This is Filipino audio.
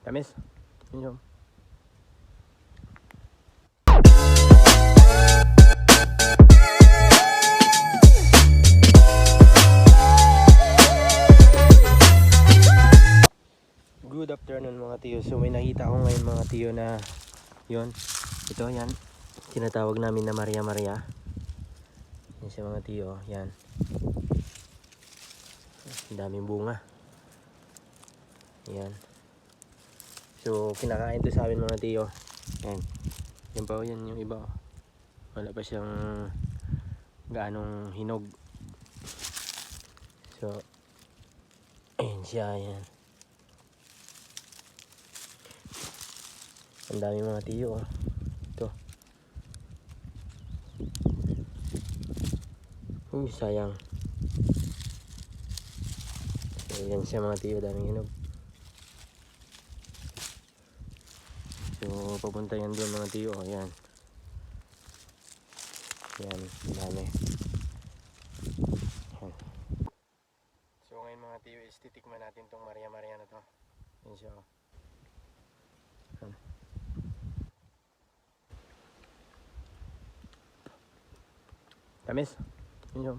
Tamis. Yun yun. Good afternoon mga tiyo. So may nakita ko ngayon mga tiyo na yun. Ito yan. Tinatawag namin na Maria Maria. Yan siya mga tiyo. Yan. Ang daming bunga. Yan. So kinakain to sa amin mga tiyo. Yan. Yan pa yan yung iba. oh. Wala pa siyang gaanong hinog. So Ayan siya, yan. Ang dami mga tiyo, oh. Ito. Uy, sayang. So, yan siya mga tiyo, daming hinog. So, papunta yan doon mga tiyo, oh, yan. Yan, ang dami. Yan. So, ngayon mga tiyo, is titikman natin tong Maria Maria na to. Yan siya, oh. Tamis. Yun yun.